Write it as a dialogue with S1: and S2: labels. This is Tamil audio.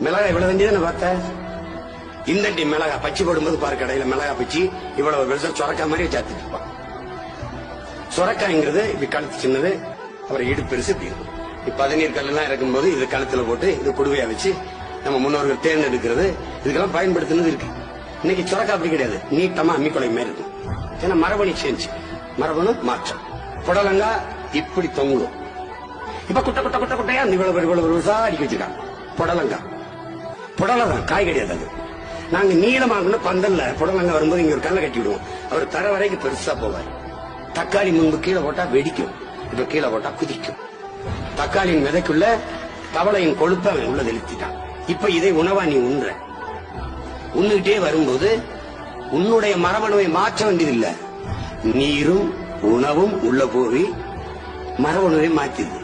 S1: மிளகாய் இவ்வளவு தானே பார்த்த? இந்த டி மிளகாய் பச்சி போடும்போது பாரு கடையில மிளகாய் பச்சி இவ்வளவு பெருசா சொரக்கா மாதிரி சாத்திட்டு இருப்பான். சொரக்காய்ங்கிறது இப்படி கழுத்து சின்னது அப்புறம் இடுப்பு பெருசு இப்படி இருக்கும். இப்ப பதநீர் கல்லாம் இறக்கும்போது இது கழுத்துல போட்டு இது குடுவையா வச்சு நம்ம முன்னோர்கள் தேர்ந்தெடுக்கிறது இதுக்கெல்லாம் பயன்படுத்தினது இருக்கு. இன்னைக்கு சொரக்கா அப்படி கிடையாது. நீட்டமா அம்மிக்குலை மாதிரி இருக்கும். ஏன்னா மரபணி சேஞ்ச் மரபணு மாற்றம். புடலங்கா இப்படி தொங்கும். இப்ப குட்டை குட்டை குட்டை குட்டையா இவ்வளவு இவ்வளவு பெருசா அடிக்க வச்சிருக்காங்க. புடலங்கா. புடலை தான் காய் கிடையாது அது. நாங்க நீளமாகணும் பந்தல்ல புடலங்க வரும்போது இங்க ஒரு கல்லை கட்டி விடுவோம். அவர் தர வரைக்கும் பெருசா போவார். தக்காளி முன்பு கீழே போட்டா வெடிக்கும் இப்ப கீழே போட்டா குதிக்கும். தக்காளியின் விதைக்குள்ள தவளையின் கொழுப்பை அவன் உள்ள தெளித்திட்டான் இப்ப இதை உணவா நீ உண்ற. உண்ணுகிட்டே வரும்போது உன்னுடைய மரபணுவை மாற்ற வேண்டியதில்லை. நீரும் உணவும் உள்ள போய் மரபணுவை மாத்திடுது